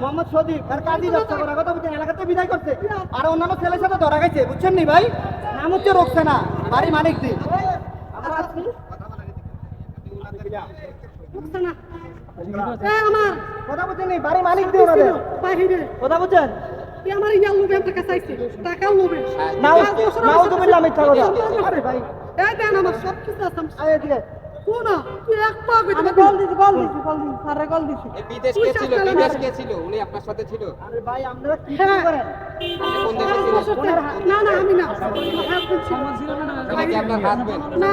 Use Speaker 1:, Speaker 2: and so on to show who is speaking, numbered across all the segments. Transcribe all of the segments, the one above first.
Speaker 1: মোহাম্মদ সদীপ আর কাজী ব্যবসা করার কথা বলছেন এলাকাতে বিদায় করছে। আর অন্যান্য ছেলের সাথে ধরা গেছে বুঝছেন নি ভাই? নাম হচ্ছে রোকসানা বাড়ি মানিক দি
Speaker 2: আমার।
Speaker 1: কথা বলছেন বাড়ি মানিক দি ওনাদের।
Speaker 2: বাহিরে।
Speaker 1: কথা বলছেন?
Speaker 2: তুই আমার ইয়া লোভে আমার কাছে আইছে টাকাও লোভে।
Speaker 1: নাও নাউজুবিল্লাহ মিথ্যা কথা। আরে ভাই
Speaker 2: এই দেন আমার সব কিছু আছে।
Speaker 1: আয় এদিকে।
Speaker 2: কোন? তুই এক পা কইতে
Speaker 1: আমি কল দিছি কল দিছি কল দিছি স্যারে কল দিছি।
Speaker 3: বিদেশ কে ছিল বিদেশ কে ছিল? উনি আপনার সাথে ছিল?
Speaker 1: আরে ভাই আপনারা কি
Speaker 2: হ্যাঁ।
Speaker 1: করেন?
Speaker 3: কোন দেশে ছিলেন?
Speaker 2: না না আমি না। হাজবেন্ড ছিল
Speaker 3: উনি কি আপনার হাজবেন্ড
Speaker 2: না।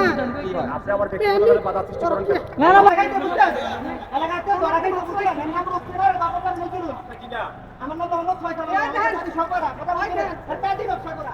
Speaker 4: আপনি আমার ব্যক্তিগতভাবে বাধা সৃষ্টি করেন?
Speaker 1: না না লাগাইতে এলাকাতে ধরা খাইতে বুঝছেন নাম রোকসানার বাবার নাম নজরুল আমার নাম মোহাম্মদ ফয়সাল আমি কথা বলছেন আর ব্যবসা করা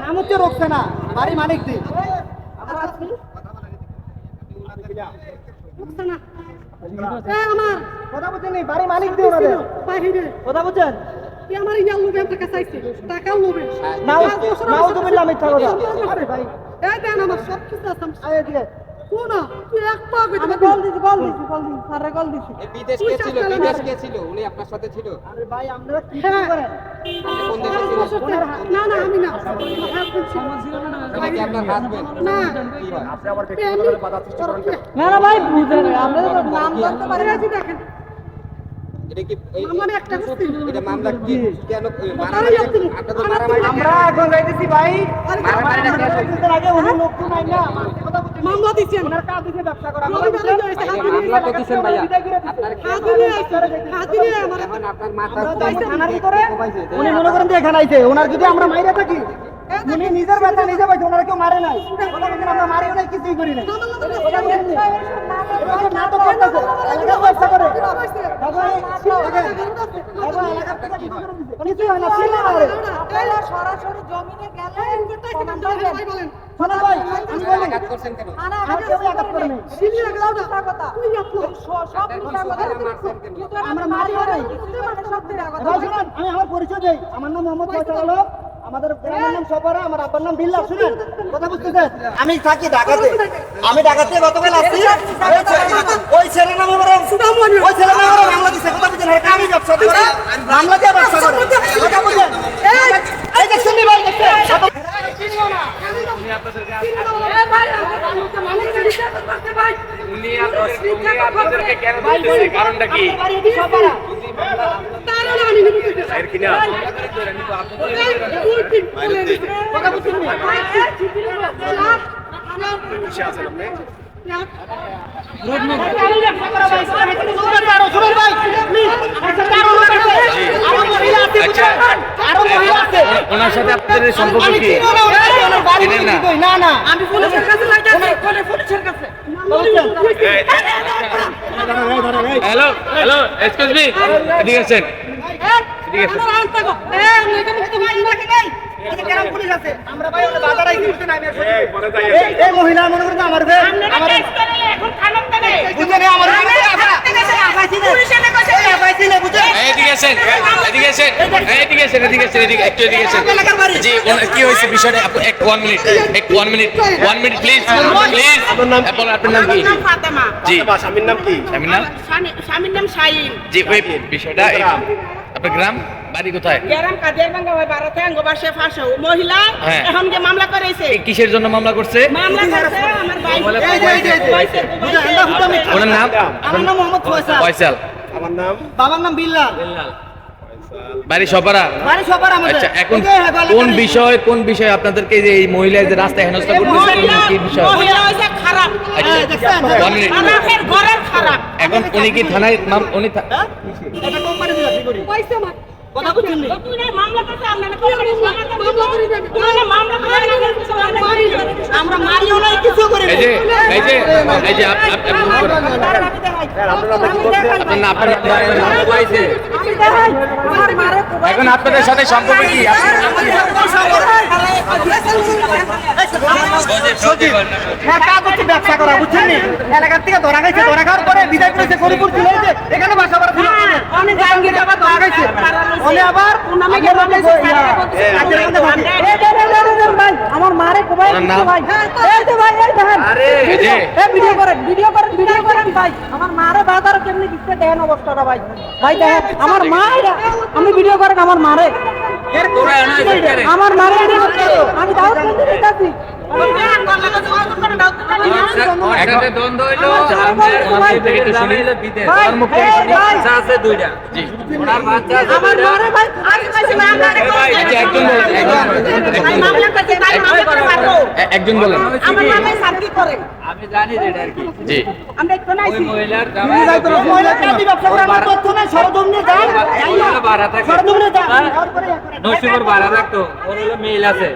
Speaker 1: নাম হচ্ছে রোকসানা বাড়ি মালিক দি
Speaker 2: আমার।
Speaker 1: কথা বলছেন বাড়ি মানিক দি ওনাদের?
Speaker 2: বাহিরে।
Speaker 1: কথা বলছেন?
Speaker 2: তুই আমার ইয়া লোভে
Speaker 1: নাও আরে ভাই
Speaker 2: এই দেন আমার সব কিছু আছে কোন তুই এক পা কইতে
Speaker 1: আমি কল দিছি কল দিছি কল দিছি স্যারে কল দিছি।
Speaker 3: বিদেশ কে ছিল বিদেশ কে ছিল? উনি আপনার সাথে ছিল।
Speaker 1: আরে ভাই আপনারা কি
Speaker 2: হ্যাঁ।
Speaker 1: করেন?
Speaker 3: কোন দেশে
Speaker 2: না না আমি না।
Speaker 3: আপনার হাজবেন্ড
Speaker 2: না।
Speaker 4: আপনি আমার বাধা সৃষ্টি করেন।
Speaker 1: না না ভাই বুঝেন আমরা নাম বলতে পারি
Speaker 2: দেখেন। আমার
Speaker 1: আমরা এখন যাইতেছি ভাই। আগে উনি লোক নাই না। কথা
Speaker 2: মামলা
Speaker 1: ভিতরে উনি মনে করেন যে এখানে আইছে। ওনার যদি আমরা মাইরে থাকি উনি নিজের ব্যথা নিজে পাইছে ওনার কেউ মারে নাই। আমরা মারিও নাই কিছুই করি নাই। নাটক করতেছে। করে। কিছুই হয় না
Speaker 5: সরাসরি জমিনে গেলে
Speaker 1: শোনো ভাই আমি বলি
Speaker 3: আঘাত করছেন কেন?
Speaker 1: আর কেউ আঘাত করে নাই আমরা মারিও নাই শুনুন আমি আমার পরিচয় দেই। আমার নাম মোহাম্মদ ফয়সাল আলম আমাদের গ্রামের নাম সপারা আমার আব্বার নাম শুনেন কথা বুঝতেছেন? আমি থাকি ঢাকাতে। আমি ঢাকাতে গতকাল আসছি ওই ছেলে নাম আমার ওই ছেলে নাম আমার দিছে কথা বুঝছেন হ্যাঁ আমি ব্যবসা করি। দিয়ে ব্যবসা করি। কথা এই দেখছেন নি ভাই দেখছেন
Speaker 6: উনি আপনাদেরকে কেন ধরতেছে? কারণটা কি? ওনার সাথে আপনাদের সম্পর্ক কি?
Speaker 2: আমি পুলিশের কাছে লাগাচ্ছি পুলিশের কাছে?
Speaker 6: হ্যালো হ্যালো এক্সকিউজ মি এদিকে আছেন এদিকে
Speaker 2: গো এ আমি এটা মুক্ত মারি রাখি নাই।
Speaker 1: ভাই আমি মহিলা মনে করছে আমার আমার বুঝছেন এই
Speaker 6: এদিকে আছেন এদিকে আছেন এদিকে আছেন এদিকে আছেন এদিকে একটু এদিকে আছেন জি কি হয়েছে বিষয়টা এক ওয়ান মিনিট এক one minute one minute please please আপনার নাম আপনার নাম কি
Speaker 5: ফাতেমা
Speaker 6: জি
Speaker 4: স্বামীর নাম কি
Speaker 6: স্বামীর নাম
Speaker 5: স্বামীর নাম শাহিন
Speaker 6: জি ওই বিষয়টা আপনার গ্রাম বাড়ি কোথায়
Speaker 5: গেরাম ফাঁসো মহিলা
Speaker 6: হ্যাঁ।
Speaker 5: এখন যে মামলা করেছে
Speaker 6: কিসের জন্য মামলা করছে
Speaker 5: মামলা করছে আমার ভাই।
Speaker 6: ওনার নাম
Speaker 1: আমার নাম মোহাম্মদ ফয়সাল
Speaker 6: ফয়সাল
Speaker 4: আমার নাম?
Speaker 1: বাবার নাম বিল্লাল।
Speaker 6: বাড়ি সপারা
Speaker 1: বাড়ি সপারা আমাদের।
Speaker 6: আচ্ছা এখন
Speaker 1: এই যে হেবালা
Speaker 6: কোন বিষয় কোন বিষয় আপনাদেরকে যে এই মহিলা যে রাস্তায় হেনস্থা করতেছে কি বিষয়?
Speaker 5: মহিলা হইছে খারাপ।
Speaker 6: আচ্ছা
Speaker 5: খারাপ।
Speaker 6: এখন উনি কি থানায় নাম উনি
Speaker 1: হ্যাঁ? এটা কোম্পানি দিলা কি করি।
Speaker 2: পয়সা মা
Speaker 1: কথা বুঝছেন নি?
Speaker 5: তুই না মামলা করতে আপনারা কি করেন মামলা করি দেবে তুই না মামলা করে
Speaker 1: আমরা মারিও নাই কিছু করি
Speaker 6: এই যে এই যে এই যে
Speaker 4: বলছেন
Speaker 6: এখন আপনাদের সাথে সম্পর্ক কি?
Speaker 1: হ্যাঁ ব্যবসা করা বুঝছেন এলাকার থেকে ধরা খাইছে ধরা খাওয়ার পরে বিদায় করেছে ছিল এখানে বাসা করা ছিল
Speaker 2: অনেক
Speaker 1: জাহাঙ্গীর আবার ধরা খাইছে আবার
Speaker 2: নামে
Speaker 1: আগের মধ্যে ইয়া,
Speaker 4: হ্যাঁ,
Speaker 1: আগের মধ্যে ভাগে।
Speaker 2: এই দে দে দে দে ভাই আমার মারে কোবাই ভাই এই যে ভাই এই দেখেন
Speaker 6: এই
Speaker 2: এই ভিডিও করেন ভিডিও করেন ভিডিও করেন ভাই আমার মারে বাজার কেমনি দিচ্ছে দেখেন অবস্থাটা ভাই ভাই দেখেন আমার মা আমি ভিডিও করেন আমার মারে আমার মারে আমি দাওয়াত
Speaker 6: একজন বলেন
Speaker 3: আমি জানি যে আর কি।
Speaker 6: জি।
Speaker 2: আমরা একটু
Speaker 3: ওই মহিলার
Speaker 1: নাই, সরজমিনে যান, সরজমিনে যান।
Speaker 3: নরসিংহর ভাড়া রাখতো ওর হলো মেইল আছে।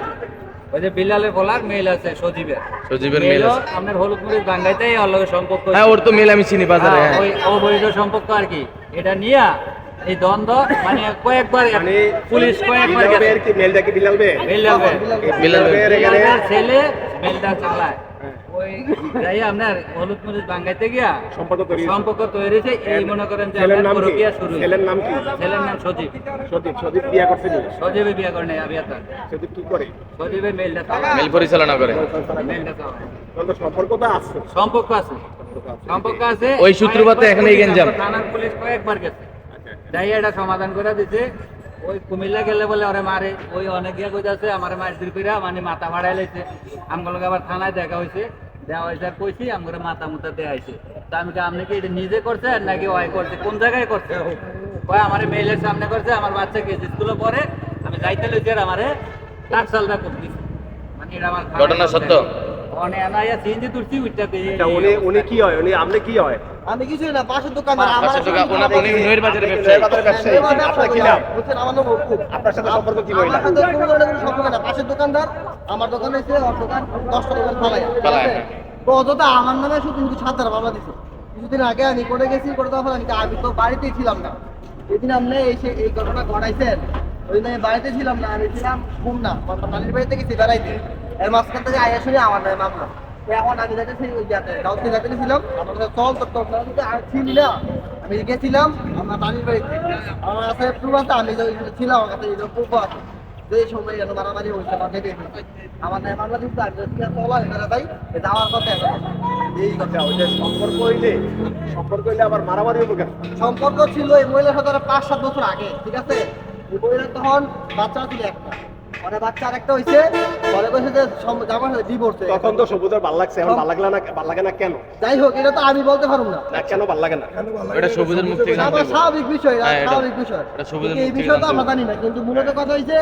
Speaker 3: ওই যে বিলালের বলার মেল আছে সজীবের।
Speaker 6: সজীবের মেল আছে।
Speaker 3: আপনার হলুদ মরিচ বাঙ্গাইতেই ওর লগে সম্পর্ক
Speaker 6: হ্যাঁ ওর তো মেল আমি চিনি বাজারে
Speaker 3: হ্যাঁ,
Speaker 6: হ্যাঁ।
Speaker 3: ওই অবৈধ সম্পর্ক আর কি। এটা নিয়া এই দ্বন্দ্ব মানে কয়েকবার
Speaker 4: মানে
Speaker 3: পুলিশ কয়েকবার গেছে।
Speaker 4: মেলটা কি বিলাল
Speaker 3: বিলালের ছেলে মেলটা চালায়। ওই যাই আপনার হলুদ মরিচ বাঙ্গাইতে গিয়া
Speaker 4: সম্পর্ক তৈরি
Speaker 3: সম্পর্ক তৈরি হয়েছে। এই মনে করেন যে
Speaker 4: ছেলের নাম কি?
Speaker 3: শুরু
Speaker 4: ছেলের নাম কি?
Speaker 3: ছেলের নাম সজীব।
Speaker 4: সদীপ সদীপ বিয়া করছে কি?
Speaker 3: সজীবে বিয়ে করে নেই আবিয়াতা
Speaker 4: সদীপ কি করে?
Speaker 3: সজীবে মেলটা
Speaker 6: মেল পরিচালনা করে।
Speaker 3: মেলটা চালায়
Speaker 4: সম্পর্ক তো আছে।
Speaker 3: সম্পর্ক আছে। সম্পর্ক আছে।
Speaker 6: ওই সূত্রপাতে এখানে গেঞ্জাম।
Speaker 3: থানার পুলিশ কয়েকবার গেছে। তাই এটা সমাধান করে দিছে। ওই কুমিল্লা গেলে বলে ওরে মারে ওই অনেক ইয়া কইতাছে, আমার মারধর কইরা মানে মাথা ফাড়াই লাইছে। আমগুলোকে আবার থানায় দেখা হয়েছে দেওয়া হয়েছে আর কইছি, আমগুলো মাথা মুথা দেওয়া হয়েছে তা আমি আপনি কি এটা নিজে করছে আর নাকি ওয়াই করছে? কোন জায়গায় করছে? ওই আমার মেয়েলের সামনে করছে, আমার বাচ্চা গেছে স্কুলে পরে আমি যাইতে লইছি আর আমারে টাকসালটা করতেছি। মানে এটা আমার
Speaker 6: ঘটনা সত্য?
Speaker 4: উনি কি হয়? উনি আপনি কি হয়?
Speaker 1: আমি না পাশের আমার
Speaker 6: উনি নয়ের বাজারে ব্যবসায়ী।
Speaker 4: আপনার কি নাম?
Speaker 1: বুঝছেন, আমার নাম
Speaker 4: আপনার সাথে সম্পর্ক কি মহিলা
Speaker 1: আমার সাথে কোনো ধরনের সম্পর্ক না। পাশের দোকানদার আমার দোকান হয়েছে ওর দোকান দশটা দোকান ফালাইয়া ঠিক
Speaker 6: ফালাইয়া,
Speaker 1: আছে? তো অযথা আমার নামে শুধু শুধু সাত হাজার মামলা দিছে। কিছুদিন আগে আমি কোর্টে গেছি কোর্টে দেওয়ার পর আমি তো- আমি তো বাড়িতেই ছিলাম না। যেদিন আপনি এসে এই ঘটনা ঘটাইছেন। ওই দিন আমি বাড়িতে ছিলাম না আমি ছিলাম খুলনা নানির বাড়িতে গেছি বেড়াইতে। এর মাঝখান থেকে আয়া শুনে আমার নামে মামলা। এখন আমি যাইতেছি ওই যাতে আমার সাথে চল তো তোর আর ছিলি না। আমি গেছিলাম আমার বাড়িতে। আমার কাছে প্রুফ আছে আমি ছিলাম আমার কাছে প্রুফ আছে। যে সময় যেন মারামারি হয়েছে আমার মামলা দিচ্ছে আর যদি চলা এখানে তাই এটা কথা এই কথা
Speaker 4: ওই যে সম্পর্ক হইলে সম্পর্ক হইলে আবার মারামারি হব কেন?
Speaker 1: সম্পর্ক ছিল এই মহিলার সাথে পাঁচ সাত বছর আগে ঠিক আছে? এই মহিলার তখন বাচ্চা ছিল একটা। মানে বাচ্চা আরেকটা হয়েছে পরে কইছে যে জামার সাথে ডিভোর্স
Speaker 4: তখন তো সবুজের ভালো লাগছে এখন ভালো লাগলে না ভালো লাগে না কেন?
Speaker 1: যাই হোক এটা তো আমি বলতে পারব না।
Speaker 4: না কেন ভালো লাগে না?
Speaker 6: এটা সবুজের মুখ থেকে
Speaker 1: আমার স্বাভাবিক বিষয় এটা
Speaker 6: হ্যাঁ,
Speaker 1: স্বাভাবিক বিষয়।
Speaker 6: এটা সবুজের
Speaker 1: এই
Speaker 6: মুখ থেকে
Speaker 1: আমরা জানি না কিন্তু মূলত কথা হয়েছে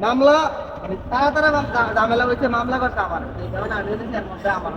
Speaker 1: মামলা মানে তারা তারা ঝামেলা হয়েছে মামলা করতে আমার। এই কারণে আমি বলেছি এর মধ্যে আমার